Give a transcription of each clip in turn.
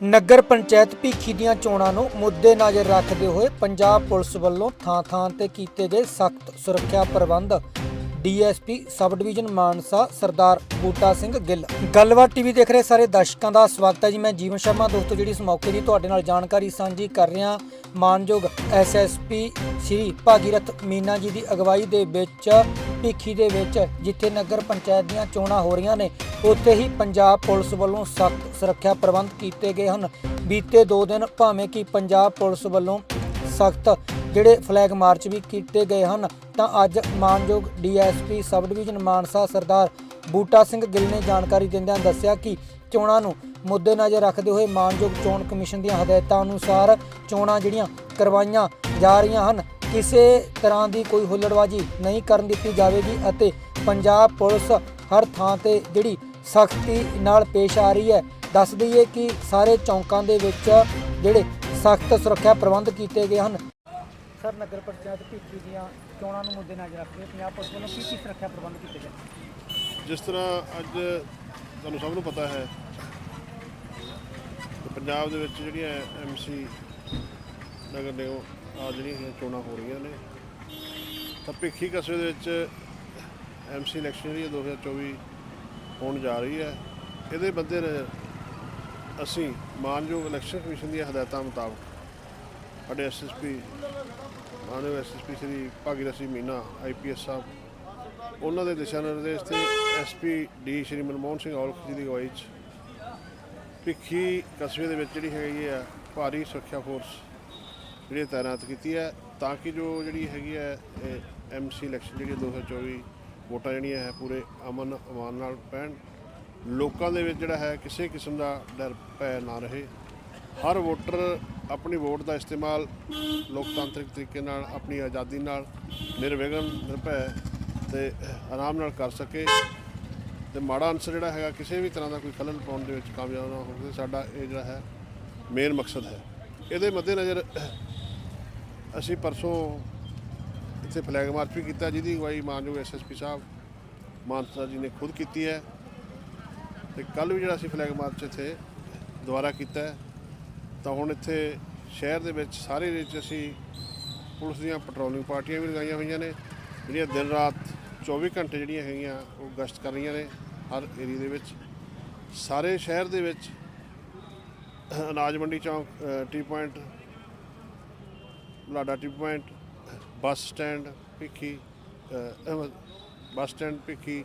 ਨਗਰ ਪੰਚਾਇਤ ਭੀਖੀ ਦੀਆਂ ਚੋਣਾਂ ਨੂੰ ਮੁੱਦੇ ਨਜ਼ਰ ਰੱਖਦੇ ਹੋਏ ਪੰਜਾਬ ਪੁਲਿਸ ਵੱਲੋਂ ਥਾਂ-ਥਾਂ ਤੇ ਕੀਤੇ ਗਏ ਸਖਤ ਸੁਰੱਖਿਆ ਪ੍ਰਬੰਧ। DSP sub division Mansa Sardar Buta Singh Gill. ਗੱਲਬਾਤ ਟੀਵੀ ਦੇਖ ਰਹੇ ਸਾਰੇ ਦਰਸ਼ਕਾਂ ਦਾ ਸਵਾਗਤ ਹੈ ਜੀ। ਮੈਂ ਜੀਵਨ ਸ਼ਰਮਾ, ਦੋਸਤੋ, ਜਿਹੜੀ ਇਸ ਮੌਕੇ ਦੀ ਤੁਹਾਡੇ ਨਾਲ ਜਾਣਕਾਰੀ ਸਾਂਝੀ ਕਰ ਰਿਹਾ ਮਾਨਯੋਗ ਐਸਐਸਪੀ ਸ਼੍ਰੀ ਭਾਗੀਰਥ ਮੀਨਾ ਜੀ ਦੀ ਅਗਵਾਈ ਦੇ ਵਿੱਚ, ਭੀਖੀ ਦੇ ਵਿੱਚ, ਜਿੱਥੇ ਨਗਰ ਪੰਚਾਇਤ ਦੀਆਂ ਚੋਣਾਂ ਹੋ ਰਹੀਆਂ ਨੇ। ਉੱਥੇ ਹੀ ਪੰਜਾਬ ਪੁਲਿਸ ਵੱਲੋਂ ਸਖਤ ਸੁਰੱਖਿਆ ਪ੍ਰਬੰਧ ਕੀਤੇ ਗਏ ਹਨ। ਬੀਤੇ 2 ਦਿਨ ਭਾਵੇਂ ਕਿ ਪੰਜਾਬ ਪੁਲਿਸ ਵੱਲੋਂ ਸਖਤ ਜਿਹੜੇ ਫਲੈਗ ਮਾਰਚ ਵੀ ਕੀਤੇ ਗਏ ਹਨ, ਤਾਂ ਅੱਜ ਮਾਨਯੋਗ DSP sub division Mansa Sardar Buta Singh Gill ਨੇ ਜਾਣਕਾਰੀ ਦਿੰਦਿਆਂ ਦੱਸਿਆ ਕਿ ਚੋਣਾਂ ਨੂੰ ਮੁੱਦੇ ਨਜ਼ਰ ਰੱਖਦੇ ਹੋਏ ਮਾਨਯੋਗ ਚੋਣ ਕਮਿਸ਼ਨ ਦੀਆਂ ਹਦਾਇਤਾਂ ਅਨੁਸਾਰ ਚੋਣਾਂ ਜਿਹੜੀਆਂ ਕਰਵਾਈਆਂ ਜਾ ਰਹੀਆਂ ਹਨ, ਕਿਸੇ ਤਰ੍ਹਾਂ ਦੀ ਕੋਈ ਹੁੱਲੜਬਾਜੀ ਨਹੀਂ ਕਰਨ ਦਿੱਤੀ ਜਾਵੇਗੀ ਅਤੇ ਪੰਜਾਬ ਪੁਲਿਸ ਹਰ ਥਾਂ ਤੇ ਜਿਹੜੀ ਸਖਤੀ ਨਾਲ ਪੇਸ਼ ਆ ਰਹੀ ਹੈ। ਦੱਸ ਦਈਏ ਕਿ ਸਾਰੇ ਚੌਂਕਾਂ ਦੇ ਵਿੱਚ ਜਿਹੜੇ ਸਖਤ ਸੁਰੱਖਿਆ ਪ੍ਰਬੰਧ ਕੀਤੇ ਗਏ ਹਨ। ਸਰ ਨਗਰ ਪੰਚਾਇਤ ਭੀਖੀ ਦੀਆਂ ਚੋਣਾਂ ਨੂੰ ਮੁੱਦੇ ਨਜ਼ਰ ਰੱਖਦੇ ਪੰਜਾਬ ਪੁਲਿਸ ਵੱਲੋਂ ਕੀ ਕੀ ਸੁਰੱਖਿਆ ਪ੍ਰਬੰਧ ਕੀਤੇ ਗਏ? ਜਿਸ ਤਰ੍ਹਾਂ ਅੱਜ ਤੁਹਾਨੂੰ ਸਭ ਨੂੰ ਪਤਾ ਹੈ ਕਿ ਪੰਜਾਬ ਦੇ ਵਿੱਚ ਜਿਹੜੀਆਂ ਐਮਸੀ ਨਗਰ ਨਿਗਮ ਆ ਜਿਹੜੀਆਂ ਚੋਣਾਂ ਹੋ ਰਹੀਆਂ ਨੇ ਤਾਂ ਭਿੱਖੀ ਕਸਬੇ ਦੇ ਵਿੱਚ ਐਮਸੀ ਇਲੈਕਸ਼ਨ ਜਿਹੜੀ ਹੈ 2024 ਹੋਣ ਜਾ ਰਹੀ ਹੈ। ਇਹਦੇ ਬੰਦੇ ਅਸੀਂ ਮਾਨਯੋਗ ਇਲੈਕਸ਼ਨ ਕਮਿਸ਼ਨ ਦੀਆਂ ਹਦਾਇਤਾਂ ਮੁਤਾਬਕ ਸਾਡੇ ਐਸਐਸਪੀ ਮਾਨਯੋਗ ਐਸਐਸਪੀ ਸ੍ਰੀ ਭਾਗੀਰਥ ਸਿੰਘ ਮੀਨਾ ਆਈਪੀਐਸ ਸਾਹਿਬ, ਉਹਨਾਂ ਦੇ ਦਿਸ਼ਾ ਨਿਰਦੇਸ਼ ਤੇ ਐਸਪੀ ਡੀ ਸ਼੍ਰੀ ਮਨਮੋਹਨ ਸਿੰਘ ਔਲਖ ਜੀ ਦੀ ਅਗਵਾਈ 'ਚ ਭਿੱਖੀ ਕਸਬੇ ਦੇ ਵਿੱਚ ਜਿਹੜੀ ਹੈਗੀ ਹੈ, ਭਾਰੀ ਸੁਰੱਖਿਆ ਫੋਰਸ ਜਿਹੜੀ ਤਾਇਨਾਤ ਕੀਤੀ ਹੈ। ਤਾਂ ਕਿ ਜੋ ਜਿਹੜੀ ਹੈਗੀ ਹੈ ਐਮਸੀ ਇਲੈਕਸ਼ਨ ਜਿਹੜੀ 2024 ਵੋਟਾਂ ਜਿਹੜੀਆਂ ਹੈ ਪੂਰੇ ਅਮਨ ਅਮਾਨ ਨਾਲ ਪੈਣ। ਲੋਕਾਂ ਦੇ ਵਿੱਚ ਜਿਹੜਾ ਹੈ ਕਿਸੇ ਕਿਸਮ ਦਾ ਡਰ ਪੈ ਨਾ ਰਹੇ। ਹਰ ਵੋਟਰ ਆਪਣੀ ਵੋਟ ਦਾ ਇਸਤੇਮਾਲ ਲੋਕਤਾਂਤਰਿਕ ਤਰੀਕੇ ਨਾਲ, ਆਪਣੀ ਆਜ਼ਾਦੀ ਨਾਲ ਨਿਰਵਿਘਨ, ਨਿਰਭੈ ਤੇ ਆਰਾਮ ਨਾਲ ਕਰ ਸਕੇ। ਤੇ ਮਾੜਾ ਅਨਸਰ ਜਿਹੜਾ ਹੈਗਾ, ਕਿਸੇ ਵੀ ਤਰ੍ਹਾਂ ਦਾ ਕੋਈ ਖਲਲ ਪਾਉਣ ਦੇ ਵਿੱਚ ਕਾਮਯਾਬ ਨਾ ਹੋਵੇ, ਸਾਡਾ ਇਹ ਜਿਹੜਾ ਹੈ ਮੇਨ ਮਕਸਦ ਹੈ। ਇਹਦੇ ਮੱਦੇਨਜ਼ਰ ਅਸੀਂ ਪਰਸੋਂ ਇੱਥੇ ਫਲੈਗ ਮਾਰਚ ਵੀ ਕੀਤਾ, ਜਿਹਦੀ ਅਗਵਾਈ ਮਾਨਯੋਗ ਐਸਐਸਪੀ ਸਾਹਿਬ ਮਾਨਸਾ ਜੀ ਨੇ ਖੁਦ ਕੀਤੀ ਹੈ। ਤੇ ਕੱਲ ਵੀ ਜਿਹੜਾ ਅਸੀਂ ਫਲੈਗ ਮਾਰਚ ਇੱਥੇ ਦੁਬਾਰਾ ਕੀਤਾ ਹੈ, ਤਾਂ ਹੁਣ ਇੱਥੇ ਸ਼ਹਿਰ ਦੇ ਵਿੱਚ ਸਾਰੇ ਏਰੀਏ 'ਚ ਅਸੀਂ ਪੁਲਿਸ ਦੀਆਂ ਪੈਟਰੋਲਿੰਗ ਪਾਰਟੀਆਂ ਵੀ ਲਗਾਈਆਂ ਹੋਈਆਂ ਨੇ, ਜਿਹੜੀਆਂ ਦਿਨ ਰਾਤ 24 ਘੰਟੇ ਜਿਹੜੀਆਂ ਹੈਗੀਆਂ, ਉਹ ਗਸ਼ਤ ਕਰ ਰਹੀਆਂ ਨੇ ਹਰ ਏਰੀਆ ਦੇ ਵਿੱਚ। ਸਾਰੇ ਸ਼ਹਿਰ ਦੇ ਵਿੱਚ ਅਨਾਜ ਮੰਡੀ ਚੌਂਕ T point Lada T point bus stand Bhikhi bus stand Bhikhi,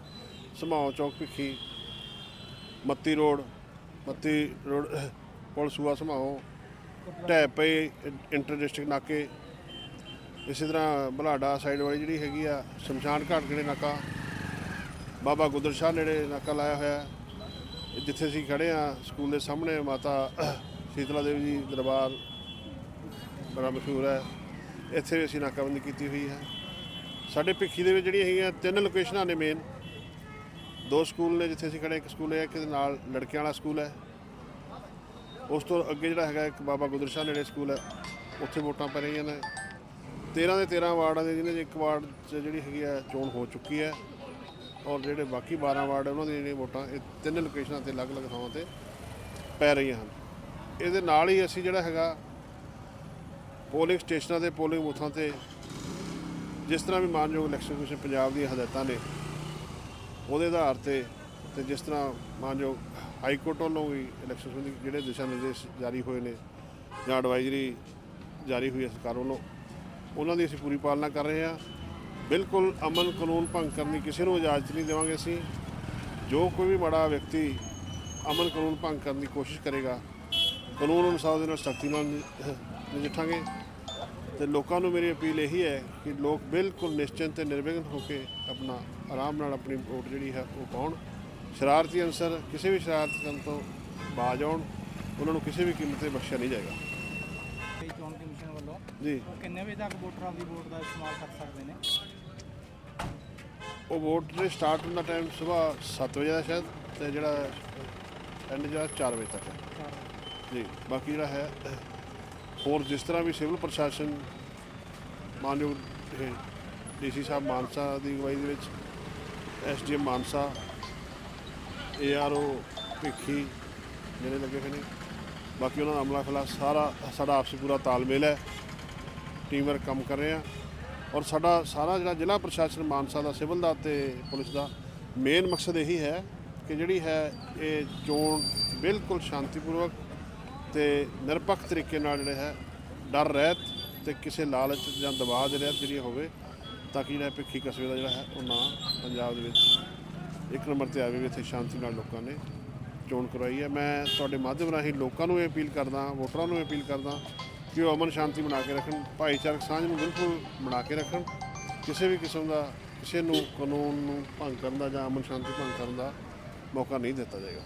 Samaon ਚੌਕ ਭਿੱਖੀ, ਮੱਤੀ ਰੋਡ ਮੱਤੀ ਰੋਡ ਪੁਲ ਸੂਆ ਸਮਾਉ, ਢਹਿ ਪਏ ਇੰਟਰ ਡਿਸਟ੍ਰਿਕਟ ਨਾਕੇ। ਇਸੇ ਤਰ੍ਹਾਂ ਬਲਾਡਾ ਸਾਈਡ ਵਾਲੀ ਜਿਹੜੀ ਹੈਗੀ ਆ, ਸ਼ਮਸ਼ਾਨ ਘਾਟ ਕਿਹੜੇ ਨਾਕਾ। ਬਾਬਾ ਗੁਦਰ ਸ਼ਾਹ ਨੇੜੇ ਨਾਕਾ ਲਾਇਆ ਹੋਇਆ। ਜਿੱਥੇ ਅਸੀਂ ਖੜੇ ਆ, ਸਕੂਲ ਦੇ ਸਾਹਮਣੇ ਮਾਤਾ ਸ਼ੀਤਲਾ ਦੇਵੀ ਜੀ ਦਰਬਾਰ ਬੜਾ ਮਸ਼ਹੂਰ ਹੈ। ਇੱਥੇ ਵੀ ਅਸੀਂ ਨਾਕਾਬੰਦੀ ਕੀਤੀ ਹੋਈ ਹੈ। ਸਾਡੇ ਭਿੱਖੀ ਦੇ ਵਿੱਚ ਜਿਹੜੀਆਂ ਹੈਗੀਆਂ ਤਿੰਨ ਲੋਕੇਸ਼ਨਾਂ ਨੇ ਮੇਨ ਦੋ ਸਕੂਲ ਨੇ ਜਿੱਥੇ ਅਸੀਂ ਖੜੇ ਇੱਕ ਸਕੂਲ ਹੈ, ਇੱਕ ਦੇ ਨਾਲ ਲੜਕਿਆਂ ਵਾਲਾ ਸਕੂਲ ਹੈ। ਉਸ ਤੋਂ ਅੱਗੇ ਜਿਹੜਾ ਹੈਗਾ ਇੱਕ ਬਾਬਾ ਗੁਦਰ ਸ਼ਾਹ ਨੇੜੇ ਸਕੂਲ ਹੈ। ਉੱਥੇ ਵੋਟਾਂ ਪੈ ਰਹੀਆਂ ਨੇ। 13 ਦੇ 13 ਵਾਰਡਾਂ ਦੇ ਜਿਹਨੇ ਇੱਕ ਵਾਰਡ 'ਚ ਜਿਹੜੀ ਹੈਗੀ ਹੈ, ਚੋਣ ਹੋ ਚੁੱਕੀ ਹੈ। ਔਰ ਜਿਹੜੇ ਬਾਕੀ 12 ਵਾਰਡ ਉਹਨਾਂ ਦੀਆਂ ਜਿਹੜੀਆਂ ਵੋਟਾਂ, ਇਹ ਤਿੰਨ ਲੋਕੇਸ਼ਨਾਂ ਤੇ ਅਲੱਗ-ਅਲੱਗ ਥਾਵਾਂ ਤੇ ਪੈ ਰਹੀਆਂ ਹਨ। ਇਹਦੇ ਨਾਲ ਹੀ ਅਸੀਂ ਜਿਹੜਾ ਹੈਗਾ ਪੋਲਿੰਗ ਸਟੇਸ਼ਨਾਂ ਤੇ ਪੋਲਿੰਗ ਬੂਥਾਂ ਤੇ ਜਿਸ ਤਰ੍ਹਾਂ ਵੀ ਮਾਨਯੋਗ ਇਲੈਕਸ਼ਨ ਕਮਿਸ਼ਨ ਪੰਜਾਬ ਦੀਆਂ ਹਦਾਇਤਾਂ ਨੇ, ਉਹਦੇ ਆਧਾਰ ਤੇ ਤੇ ਜਿਸ ਤਰ੍ਹਾਂ ਮਾਨਯੋਗ ਹਾਈ ਕੋਰਟ ਵੱਲੋਂ ਵੀ ਇਲੈਕਸ਼ਨ ਸੰਬੰਧੀ ਜਿਹੜੇ ਦਿਸ਼ਾ ਨਿਰਦੇਸ਼ ਜਾਰੀ ਹੋਏ ਨੇ ਜਾਂ ਐਡਵਾਈਜ਼ਰੀ ਜਾਰੀ ਹੋਈ ਹੈ ਸਰਕਾਰ ਵੱਲੋਂ, ਉਹਨਾਂ ਦੀ ਅਸੀਂ ਪੂਰੀ ਪਾਲਣਾ ਕਰ ਰਹੇ ਹਾਂ। ਬਿਲਕੁਲ ਅਮਨ ਕਾਨੂੰਨ ਭੰਗ ਕਰਨ ਦੀ ਕਿਸੇ ਨੂੰ ਇਜਾਜ਼ਤ ਨਹੀਂ ਦੇਵਾਂਗੇ ਅਸੀਂ। ਜੋ ਕੋਈ ਵੀ ਮਾੜਾ ਵਿਅਕਤੀ ਅਮਨ ਕਾਨੂੰਨ ਭੰਗ ਕਰਨ ਦੀ ਕੋਸ਼ਿਸ਼ ਕਰੇਗਾ, ਕਾਨੂੰਨ ਅਨੁਸਾਰ ਉਹਦੇ ਨਾਲ ਸਖਤੀ ਨਾਲ ਨਜਿੱਠਾਂਗੇ। ਤੇ ਲੋਕਾਂ ਨੂੰ ਮੇਰੀ ਅਪੀਲ ਇਹੀ ਹੈ ਕਿ ਲੋਕ ਬਿਲਕੁਲ ਨਿਸ਼ਚਿੰਤ ਤੇ ਨਿਰਵਿਘਨ ਹੋ ਕੇ ਆਪਣਾ ਆਰਾਮ ਨਾਲ ਆਪਣੀ ਵੋਟ ਜਿਹੜੀ ਹੈ ਉਹ ਪਾਉਣ। ਸ਼ਰਾਰਤੀ ਅਨਸਰ ਕਿਸੇ ਵੀ ਸ਼ਰਾਰਤ ਕਰਨ ਤੋਂ ਬਾਜ ਆਉਣ ਉਹਨਾਂ ਨੂੰ ਕਿਸੇ ਵੀ ਕੀਮਤ ਤੇ ਬਖਸ਼ਿਆ ਨਹੀਂ ਜਾਏਗਾ। ਤੇ ਚੋਣ ਕਮਿਸ਼ਨ ਵੱਲੋਂ ਜੀ। ਕਿੰਨੇ ਵਜੇ ਤੱਕ ਵੋਟਰ ਆਪਦੀ ਵੋਟ ਦਾ ਇਸਤੇਮਾਲ ਕਰ ਸਕਦੇ ਨੇ? ਉਹ ਵੋਟ ਦੇ ਸਟਾਰਟ ਹੋਣ ਦਾ ਟਾਈਮ ਸਵੇਰ 7 ਵਜੇ ਦਾ ਸ਼ਾਇਦ ਤੇ ਜਿਹੜਾ ਐਂਡ ਜਿਹੜਾ 4 ਵਜੇ ਤੱਕ ਹੈ। ਜੀ ਬਾਕੀ ਜਿਹੜਾ ਹੈ ਹੋਰ ਜਿਸ ਤਰ੍ਹਾਂ ਵੀ ਸਿਵਲ ਪ੍ਰਸ਼ਾਸਨ, ਮਾਨਯੋਗ ਡੀਸੀ ਸਾਹਿਬ ਮਾਨਸਾ ਦੀ ਅਗਵਾਈ ਦੇ ਵਿੱਚ, ਐਸਡੀਐਮ ਮਾਨਸਾ, ਏਆਰਓ, ਭਿੱਖੀ ਜਿਹੜੇ ਲੱਗੇ ਹੋਏ ਨੇ, ਬਾਕੀ ਉਹਨਾਂ ਦਾ ਅਮਲਾ ਖਿਲਾਫ ਸਾਰਾ ਸਾਡਾ ਆਪਸੀ ਪੂਰਾ ਤਾਲਮੇਲ ਹੈ ਟੀਮ ਵਰਕ ਕੰਮ ਕਰ ਰਹੇ ਆ, ਔਰ ਸਾਡਾ ਸਾਰਾ ਜਿਹੜਾ ਜ਼ਿਲ੍ਹਾ ਪ੍ਰਸ਼ਾਸਨ ਮਾਨਸਾ ਦਾ, ਸਿਵਲ ਦਾ ਤੇ ਪੁਲਿਸ ਦਾ ਮੇਨ ਮਕਸਦ ਇਹੀ ਹੈ ਕਿ ਜਿਹੜੀ ਹੈ ਇਹ ਚੋਣ ਬਿਲਕੁਲ ਸ਼ਾਂਤੀਪੂਰਵਕ ਤੇ ਨਿਰਪੱਖ ਤਰੀਕੇ ਨਾਲ ਜਿਹੜਾ ਹੈ, ਡਰ ਰਹਿਤ ਤੇ ਕਿਸੇ ਲਾਲਚ ਜਾਂ ਦਬਾਅ ਦੇ ਰਹਿਤ ਜਿਹੜੀ ਹੋਵੇ ਤਾਂ ਕਿ ਜਿਹੜਾ ਭਿੱਖੀ ਕਸਬੇ ਦਾ ਜਿਹੜਾ ਹੈ, ਉਹ ਨਾਂ ਪੰਜਾਬ ਦੇ ਵਿੱਚ ਇੱਕ ਨੰਬਰ ਤੇ ਆਵੇ ਵੀ ਇੱਥੇ ਸ਼ਾਂਤੀ ਨਾਲ ਲੋਕਾਂ ਨੇ ਚੋਣ ਕਰਵਾਈ ਹੈ। ਮੈਂ ਤੁਹਾਡੇ ਮਾਧਿਅਮ ਰਾਹੀਂ ਲੋਕਾਂ ਨੂੰ ਇਹ ਅਪੀਲ ਕਰਦਾ, ਵੋਟਰਾਂ ਨੂੰ ਇਹ ਅਪੀਲ ਕਰਦਾ ਕਿ ਉਹ ਅਮਨ ਸ਼ਾਂਤੀ ਬਣਾ ਕੇ ਰੱਖਣ, ਭਾਈਚਾਰਕ ਸਾਂਝ ਨੂੰ ਬਿਲਕੁਲ ਬਣਾ ਕੇ ਰੱਖਣ, ਕਿਸੇ ਵੀ ਕਿਸਮ ਦਾ, ਕਿਸੇ ਨੂੰ ਕਾਨੂੰਨ ਨੂੰ ਭੰਗ ਕਰਨ ਦਾ ਜਾਂ ਅਮਨ ਸ਼ਾਂਤੀ ਭੰਗ ਕਰਨ ਦਾ ਮੌਕਾ ਨਹੀਂ ਦਿੱਤਾ ਜਾਏਗਾ।